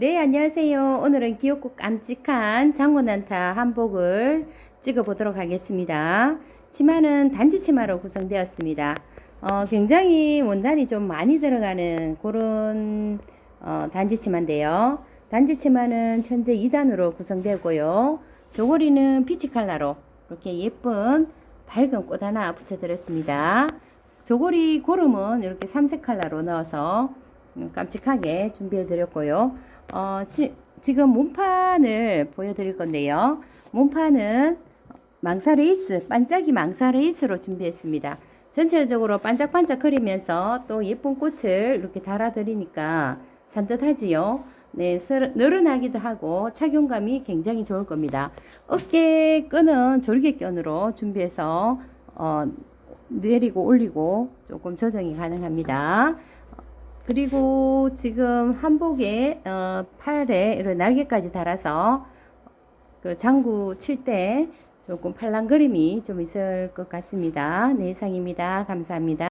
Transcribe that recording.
네, 안녕하세요. 오늘은 귀엽고 깜찍한 장군난타 한복을 찍어 보도록 하겠습니다. 치마는 단지 치마로 구성되었습니다. 어, 굉장히 원단이 좀 많이 들어가는 그런 어, 단지 치마인데요. 단지 치마는 현재 2단으로 구성되고요. 조거리는 피치 컬러로 이렇게 예쁜 밝은 꽃 하나 붙여드렸습니다. 조거리 고름은 이렇게 삼색 컬러로 넣어서 음, 깜찍하게 준비해 드렸고요. 어, 지, 지금 몸판을 보여드릴 건데요. 몸판은 망사 레이스, 반짝이 망사 레이스로 준비했습니다. 전체적으로 반짝반짝 거리면서 또 예쁜 꽃을 이렇게 달아드리니까 산뜻하지요. 네, 서- 늘어나기도 하고 착용감이 굉장히 좋을 겁니다. 어깨 끈은 졸개끈으로 준비해서 어, 내리고 올리고 조금 조정이 가능합니다. 그리고 지금 한복에 어, 팔에 이런 날개까지 달아서 그 장구 칠 때 조금 팔랑거림이 좀 있을 것 같습니다. 네, 이상입니다. 감사합니다.